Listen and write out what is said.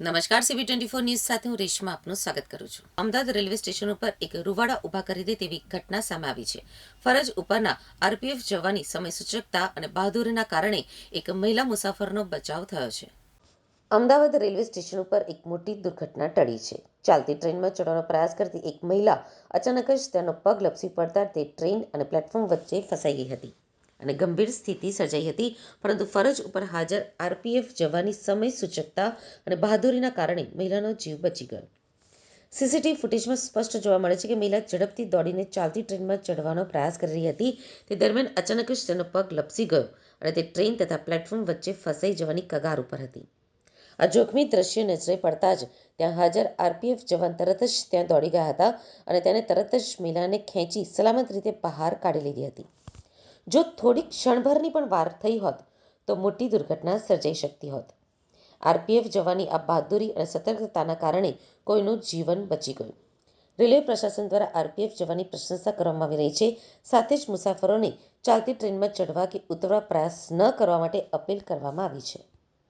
નમસ્કાર CB twenty four news સાથે હું રેશમા આપનું સ્વાગત કરું છું. અમદાવાદ રેલવે સ્ટેશન ઉપર એક રૂવાડા ઊભા કરી દે તેવી ઘટના સામે આવી છે. ફરજ ઉપરના આરપીએફ જવાની સમય સૂચકતા અને બહાદુરીના કારણે એક મહિલા મુસાફરનો બચાવ થયો છે. અમદાવાદ રેલવે સ્ટેશન ઉપર એક મોટી દુર્ઘટના ટળી છે. ચાલતી ટ્રેનમાં ચડવાનો પ્રયાસ કરતી એક મહિલા અચાનક જ તેનો પગ લપસી પડતા તે ટ્રેન અને પ્લેટફોર્મ વચ્ચે ફસાઈ ગઈ હતી. અને ગંભીર સ્થિતિ સર્જાઈ હતી. પરંતુ ફરજ ઉપર હાજર આરપીએફ જવાની સમય સૂચકતા અને બહાદુરીના કારણે મહિલાનો જીવ બચી ગયો. સીસીટીવી ફૂટેજમાં સ્પષ્ટ જોવા મળે છે કે મહિલા ઝડપથી દોડીને ચાલતી ટ્રેનમાં ચડવાનો પ્રયાસ કરી રહી હતી. તે દરમિયાન અચાનક જ તેનો પગ લપસી ગયો અને તે ટ્રેન તથા પ્લેટફોર્મ વચ્ચે ફસાઈ જવાની કગાર ઉપર હતી. આ જોખમી દ્રશ્ય નજરે પડતા જ ત્યાં હાજર આરપીએફ જવાન તરત જ ત્યાં દોડી ગયા હતા અને તેને તરત જ મહિલાને ખેંચી સલામત રીતે બહાર કાઢી લીધી હતી. જો થોડીક ક્ષણભરની પણ વાર થઈ હોત, તો મોટી દુર્ઘટના સર્જાઈ શકતી હોત. આરપીએફ જવાની આ બહાદુરી અને સતર્કતાના કારણે કોઈનું જીવન બચી ગયું. રેલવે પ્રશાસન દ્વારા આરપીએફ જવાની પ્રશંસા કરવામાં આવી રહી છે. સાથે જ મુસાફરોને ચાલતી ટ્રેનમાં ચઢવા કે ઉતરવા પ્રયાસ ન કરવા માટે અપીલ કરવામાં આવી છે.